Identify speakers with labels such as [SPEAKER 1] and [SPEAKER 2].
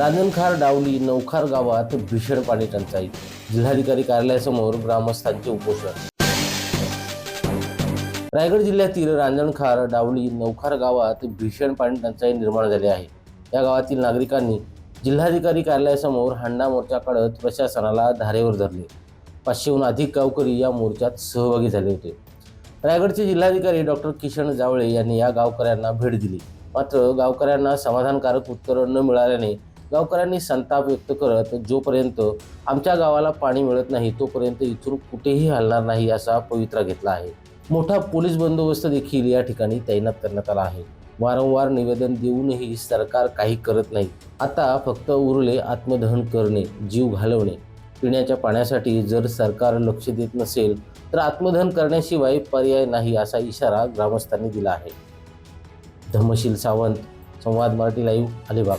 [SPEAKER 1] रांजणखार डावली नौखार गावात भीषण पाणी टंचाई. जिल्हाधिकारी कार्यालयासमोर ग्रामस्थांचे उपोषण. रायगड जिल्ह्यातील रांजणखार डावली नौखार गावात भीषण पाणी टंचाई निर्माण झाली आहे. या गावातील नागरिकांनी जिल्हाधिकारी कार्यालयासमोर हांडा मोर्चा काढत प्रशासनाला धारेवर धरले. पाचशेहून अधिक गावकरी या मोर्चात सहभागी झाले होते. रायगडचे जिल्हाधिकारी डॉक्टर किशन जावळे यांनी या गावकऱ्यांना भेट दिली. मात्र गावकऱ्यांना समाधानकारक उत्तरं न मिळाल्याने गावकऱ्यांनी संताप व्यक्त करत जोपर्यंत आमच्या गावाला पाणी मिळत नाही तोपर्यंत इथून कुठेही हलणार नाही असा पवित्रा घेतला आहे. मोठा पोलीस बंदोबस्त देखील या ठिकाणी तैनात करण्यात आला आहे. वारंवार निवेदन देऊनही सरकार काही करत नाही. आता फक्त उरले आत्मदहन करणे जीव घालवणे. पिण्याच्या पाण्यासाठी जर सरकार लक्ष देत नसेल तर आत्मदहन करण्याशिवाय पर्याय नाही असा इशारा ग्रामस्थांनी दिला आहे. धमशील सावंत संवाद मराठी लाईव्ह अलिबाग.